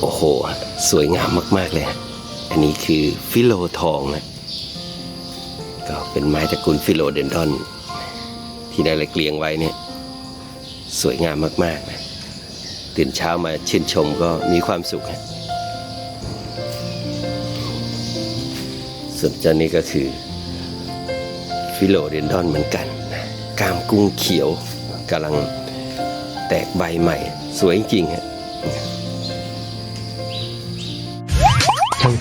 โอ้โห สวยงามมาก ๆ เลย อันนี้คือฟิโลทองนะ ก็เป็นไม้ตระกูลฟิโลเดนดอน ที่ได้ละเกลียงไว้เนี่ย สวยงามมากๆนะตื่นเช้ามาชื่นชมก็มีความสุขฮะส่วนเจ้านี้ก็คือฟิโลเดนดอนเหมือนกันนะกามกุ้งเขียวกำลังแตกใบใหม่ สวยจริงฮะ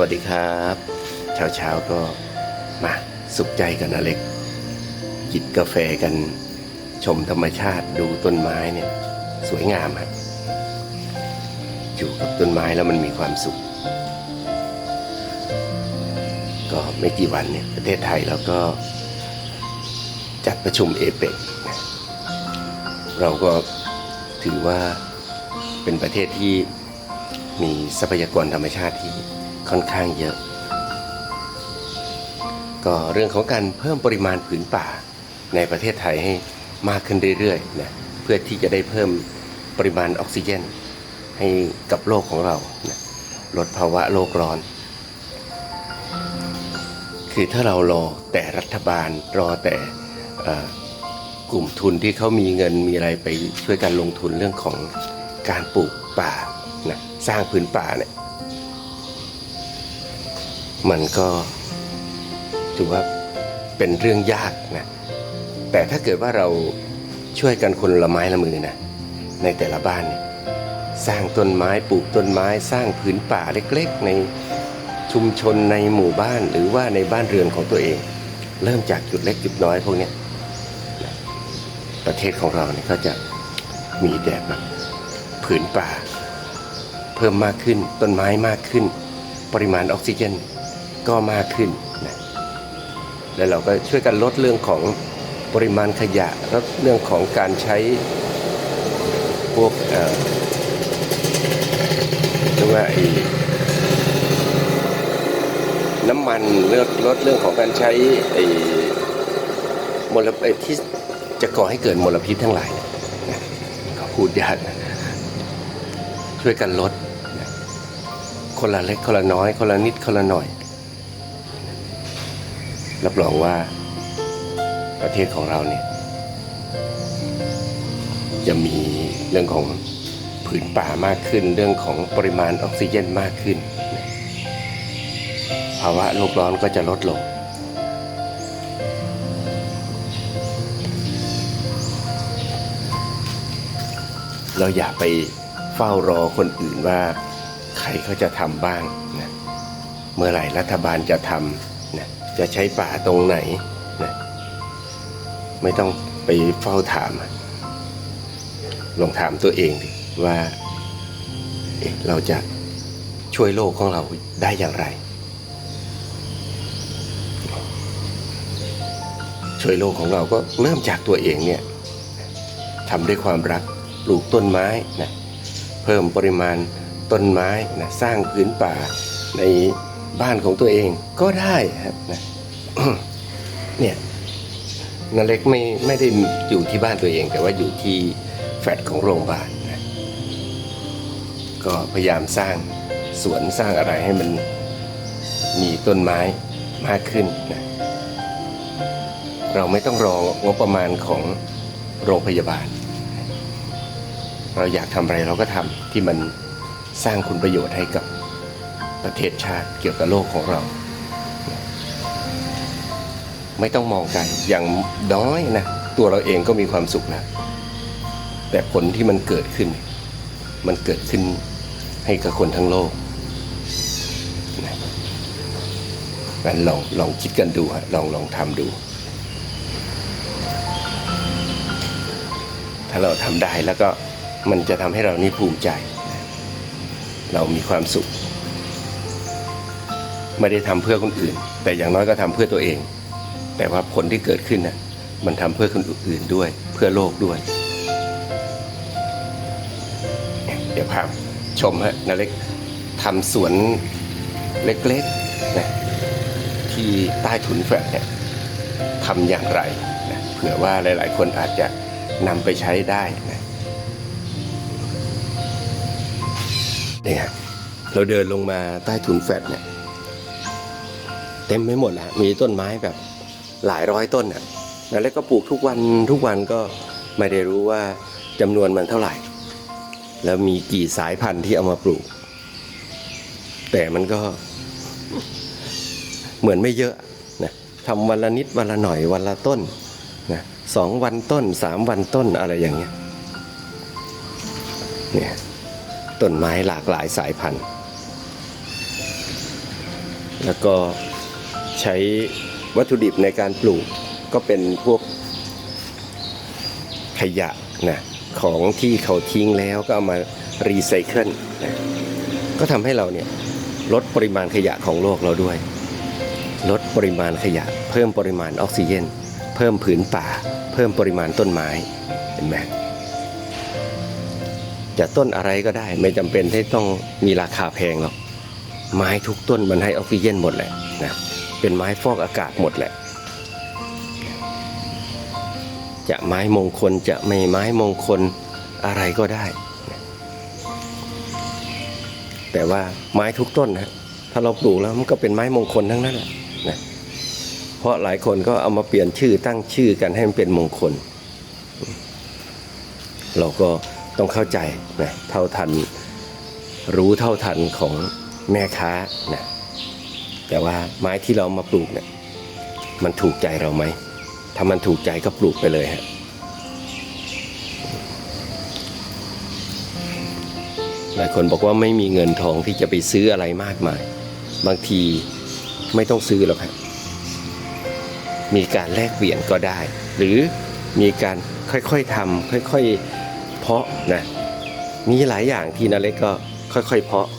วัสดีครับเช้าเช้าๆก็มาสุขใจกันนะเล็กจิบกาแฟกันชมธรรมชาติดูต้นไม้เนี่ยสวยงามฮะอยู่กับต้นไม้แล้วมันมีความสุข ก็ไม่กี่วันเนี่ยประเทศไทยแล้วก็จัดประชุมเอเปกเราก็ถือว่าเป็นประเทศที่มีทรัพยากรธรรมชาติที่ ค่อนข้างเยอะ ก็เรื่องของการเพิ่มปริมาณผืนป่าในประเทศไทยให้มากขึ้นเรื่อยๆนะเพื่อที่จะได้เพิ่มปริมาณออกซิเจน ให้กับโลกของเรานะลดภาวะโลกร้อน คือถ้าเรารอแต่รัฐบาลรอแต่กลุ่มทุนที่เขามีเงินมีอะไรไปช่วยกันลงทุนเรื่องของการปลูกป่านะสร้างพื้นป่าเนี่ย มันก็ถือว่าเป็นเรื่องยากนะแต่ถ้าเกิดว่าเราช่วยกันคนละไม้ละมือนะในแต่ละบ้านเนี่ยสร้างต้นไม้ปลูกต้นไม้สร้างพื้นป่าเล็กๆ ในชุมชนในหมู่บ้านหรือว่าในบ้านเรือนของตัวเอง เริ่มจากจุดเล็กจุดน้อยพวกนี้ประเทศของเราเนี่ยก็จะมีแต่แบบผืนป่า เพิ่มมากขึ้นต้นไม้มากขึ้น ปริมาณออกซิเจน ก็มากขึ้นนะแล้วเราก็ช่วยกันลดเรื่องของปริมาณขยะลดเรื่องของการใช้พวกเอ่อเรียกว่าไอ้น้ำมันลดลดเรื่องของการใช้ไอ้มลพิษที่จะก่อให้เกิดมลพิษทั้งหลายนะก็พูดยากนะช่วยกันลดคนละเล็กคนละน้อย คนละนิดคนละหน่อย รับรองว่าประเทศของเราเนี่ย จะมีเรื่องของผืนป่ามากขึ้น เรื่องของปริมาณออกซิเจนมากขึ้น ภาวะโลกร้อนก็จะลดลง เราอย่าไปเฝ้ารอคนอื่นว่า ใครเขาจะทำบ้างนะเมื่อไหร่รัฐบาลจะทำ จะใช้ป่าตรงไหนนะไม่ต้องไปเฝ้าถาม ลองถามตัวเองดิว่าเเราจะช่วยโลกของเราได้อย่างไร ช่วยโลกของเราก็เริ่มจากตัวเองเนี่ยทำด้วยความรักปลูกต้นไม้นะเพิ่มปริมาณต้นไม้นะสร้างพื้นป่าใน บ้านของตัวเองก็ได้ครับนะเนี่ยนาเล็กไม่ไม่ได้อยู่ที่บ้านตัวเอง แต่ว่าอยู่ที่แฟลตของโรงพยาบาลนะก็พยายามสร้างสวนสร้างอะไรให้มันมีต้นไม้มากขึ้นนะเราไม่ต้องรองบประมาณของโรงพยาบาล เราอยากทำอะไรเราก็ทำที่มันสร้างคุณประโยชน์ให้กับ ประเทศชาติเกี่ยวกับโลกของเรา ไม่ต้องมองไกลอย่างน้อยนะ ตัวเราเองก็มีความสุขแล้วแต่ผลที่มันเกิดขึ้น มันเกิดขึ้นให้กับคนทั้งโลกนะงั้นลองลองคิดกันดูฮะลองลองทำดู ถ้าเราทำได้แล้วก็มันจะทำให้เรานี่ภูมิใจ เรามีความสุข ไม่ได้ทำเพื่อคนอื่น แต่อย่างน้อยก็ทำเพื่อตัวเอง แต่ว่าผลที่เกิดขึ้นน่ะมันทำเพื่อคนอื่นด้วย เพื่อโลกด้วย เดี๋ยวพาชมฮะนาเล็กทำสวนเล็กๆนะที่ใต้ถุนแฟลตเนี่ยทำอย่างไรนะเผื่อว่าหลายๆ คนอาจจะนำไปใช้ได้นะเนี่ยเราเดินลงมาใต้ถุนแฟลตเนี่ย เต็มไม่หมดนะมีต้นไม้แบบหลายร้อยต้นน่ะแล้วก็ปลูกทุกวันทุกวันก็ไม่ได้รู้ว่าจำนวนมันเท่าไหร่ แล้วมีกี่สายพันธุ์ที่เอามาปลูก แต่มันก็เหมือนไม่เยอะนะทำวันละนิดวันละหน่อยวันละต้นนะสองวันต้นสามวันต้นอะไรอย่างเงี้ยเนี่ยต้นไม้หลากหลายสายพันธุ์ แล้วก็ ใช้วัตถุดิบในการปลูกก็เป็นพวกขยะนะของที่เขาทิ้งแล้วก็เอามารีไซเคิลนะก็ทำให้เราเนี่ยลดปริมาณขยะของโลกเราด้วย ลดปริมาณขยะ เพิ่มปริมาณออกซิเจนเพิ่มผืนป่า เพิ่มปริมาณต้นไม้เห็นไหมจะต้นอะไรก็ได้ไม่จำเป็นที่ต้องมีราคาแพงหรอกไม้ทุกต้นมันให้ออกซิเจนหมดแหละนะ เป็นไม้ฟอกอากาศหมดแหละ จะไม้มงคลจะไม่ไม้มงคลอะไรก็ได้ แต่ว่าไม้ทุกต้นนะถ้าเราปลูกแล้วมันก็เป็นไม้มงคลทั้งนั้นแหละนะเพราะหลายคนก็เอามาเปลี่ยนชื่อตั้งชื่อกันให้มันเป็นมงคล เราก็ต้องเข้าใจนะเท่าทันรู้เท่าทันของแม่ค้านะ แต่ว่าไม้ที่เรามาปลูกเนี่ยมันถูกใจเราไหมถ้ามันถูกใจก็ปลูกไปเลยฮะหลายคนบอกว่าไม่มีเงินทองที่จะไปซื้ออะไรมากมาย บางทีไม่ต้องซื้อหรอกครับมีการแลกเปลี่ยนก็ได้ หรือมีการค่อยๆทำค่อยๆเพาะนะมีหลายอย่างที่นาเล็กก็ค่อยๆเพาะนะ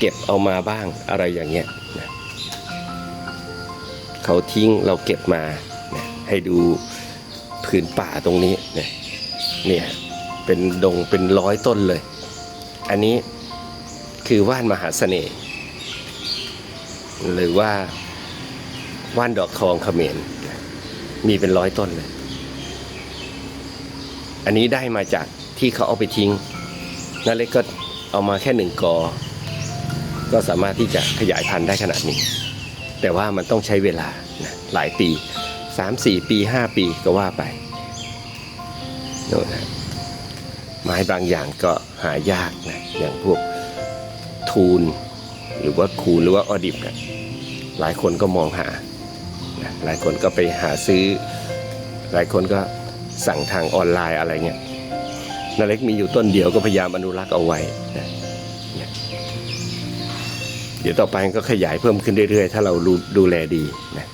เก็บเอามาบ้างอะไรอย่างเงี้ยนะเขาทิ้งเราเก็บมานะให้ดูผืนป่าตรงนี้นะเนี่ยเป็นดงเป็นร้อยต้นเลย อันนี้คือว่านมหาเสน่ห์หรือว่าว่านดอกทองเขมรมีเป็นร้อยต้นเลย อันนี้ได้มาจากที่เขาเอาไปทิ้งนั่นเล็กก็เอามาแค่หนึ่งกอ ก็สามารถที่จะขยายพันธุ์ได้ขนาดนี้ แต่ว่ามันต้องใช้เวลานะหลายปี 3-4 ปี 5 ปีก็ว่าไปโน่นนะไม้บางอย่างก็หายากนะอย่างพวกทูลหรือว่าคูหรือว่าออดิบนะหลายคนก็มองหานะหลายคนก็ไปหาซื้อ หลายคนก็สั่งทางออนไลน์อะไรเงี้ยนาเล็กมีอยู่ต้นเดียวก็พยายามอนุรักษ์เอาไว้นะ เดี๋ยวต่อไปก็ขยายเพิ่มขึ้นเรื่อยๆ ถ้าเราดูดูแลดีนะ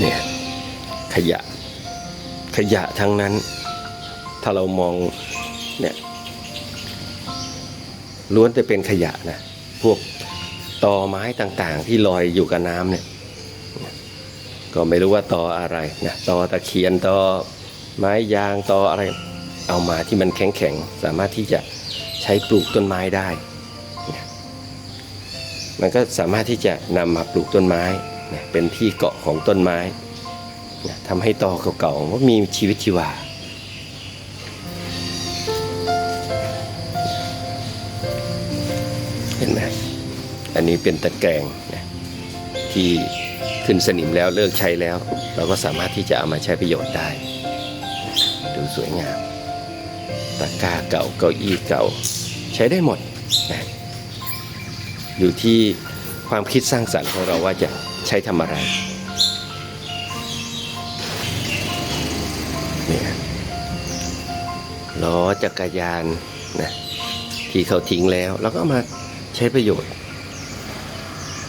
เนี่ยขยะขยะทั้งนั้น ถ้าเรามองเนี่ยล้วนแต่เป็นขยะนะพวกตอไม้ต่างๆ ที่ลอยอยู่กับน้ำเนี่ย ก็ไม่รู้ว่าตออะไรนะตอตะเคียนตอไม้ยางตออะไร เอามาที่มันแข็งๆ สามารถที่จะใช้ปลูกต้นไม้ได้ มันก็สามารถที่จะนำมาปลูกต้นไม้ เป็นที่เกาะของต้นไม้ทำให้ตอเก่าๆก็มีชีวิตชีวาเห็นไหมอันนี้เป็นตะแกรงนะที่ขึ้นสนิมแล้วเลิกใช้แล้ว เราก็สามารถที่จะเอามาใช้ประโยชน์ได้ ดูสวยงาม ตะกร้าเก่าเก้าอี้เก่า ใช้ได้หมดนะอยู่ที่ความคิดสร้างสรรค์ของเราว่าจะใช้ทำอะไรเนี่ยล้อจักรยานนะที่เขาทิ้งแล้วเราก็มาใช้ประโยชน์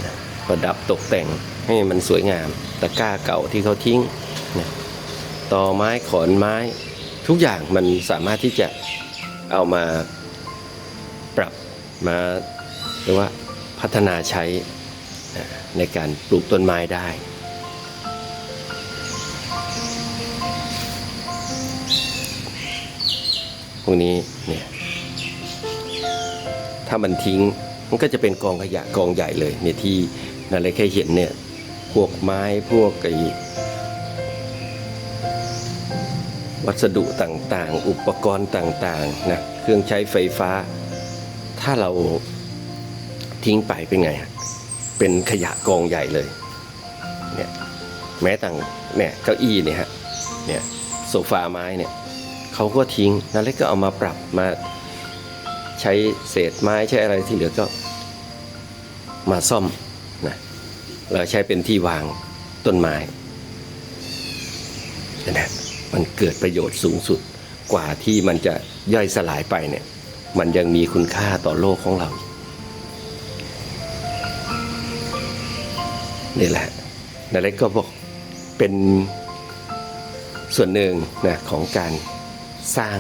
นะประดับตกแต่งให้มันสวยงามตะกร้าเก่าที่เขาทิ้งนะต่อไม้ขอนไม้ ทุกอย่างมันสามารถที่จะเอามาปรับมาเรียกว่าพัฒนาใช้ในการปลูกต้นไม้ได้พวกนี้เนี่ยถ้ามันทิ้งมันก็จะเป็นกองขยะกองใหญ่เลยเนี่ยที่นั่นเลยแค่เห็นเนี่ยพวกไม้พวกไอ้ วัสดุต่างๆ อุปกรณ์ต่างๆนะเครื่องใช้ไฟฟ้า ถ้าเราทิ้งไปเป็นไงฮะเป็นขยะกองใหญ่เลยเนี่ยแม้ต่างเนี่ยเก้าอี้เนี่ยฮะเนี่ยโซฟาไม้เนี่ยเขาก็ทิ้งนั่นเลยก็เอามาปรับมาใช้เศษไม้ใช้อะไรที่เหลือก็มาซ่อมนะแล้วใช้เป็นที่วางต้นไม้นั่นแหละ มันเกิดประโยชน์สูงสุดกว่าที่มันจะย่อยสลายไปเนี่ย มันยังมีคุณค่าต่อโลกของเรา นี่แหละนาเล็กก็บอกเป็นส่วนหนึ่งนะของการสร้าง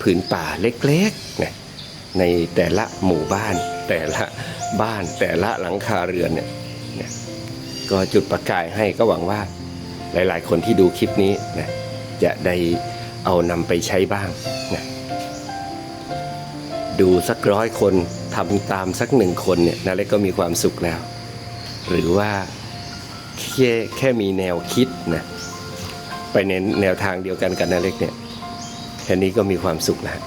ผืนป่าเล็กๆนะในแต่ละหมู่บ้าน แต่ละบ้านแต่ละหลังคาเรือนเนี่ยนะก็จุดประกายให้ก็หวังว่า หลายๆ คนที่ดูคลิปนี้นะจะได้เอานำไปใช้บ้างนะดูสักร้อยคนทำตามสักหนึ่งคนเนี่ยนาเล็กก็มีความสุขแล้ว หรือว่าแค่แค่มีแนวคิดนะไปในแนวทางเดียวกันกับนาเล็กเนี่ยแค่นี้ก็มีความสุขแล้ว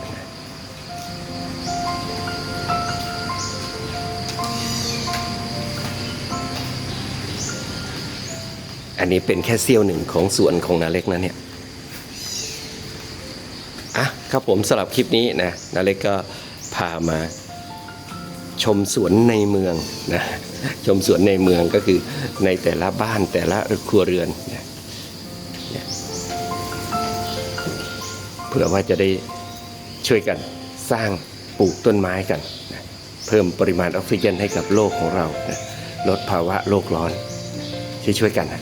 นนี้เป็นแค่เสี้ยวหนึ่งของสวนของนาเล็กนะเนี่ยอะครับผมสำหรับคลิปนี้นะนาเล็กก็พามาชมสวนในเมืองนะชมสวนในเมืองก็คือในแต่ละบ้านแต่ละครัวเรือนนะเผื่อว่าจะได้ช่วยกันสร้างปลูกต้นไม้กันนะเพิ่มปริมาณออกซิเจนให้กับโลกของเรานะลดภาวะโลกร้อนช่วยช่วยๆกันนะ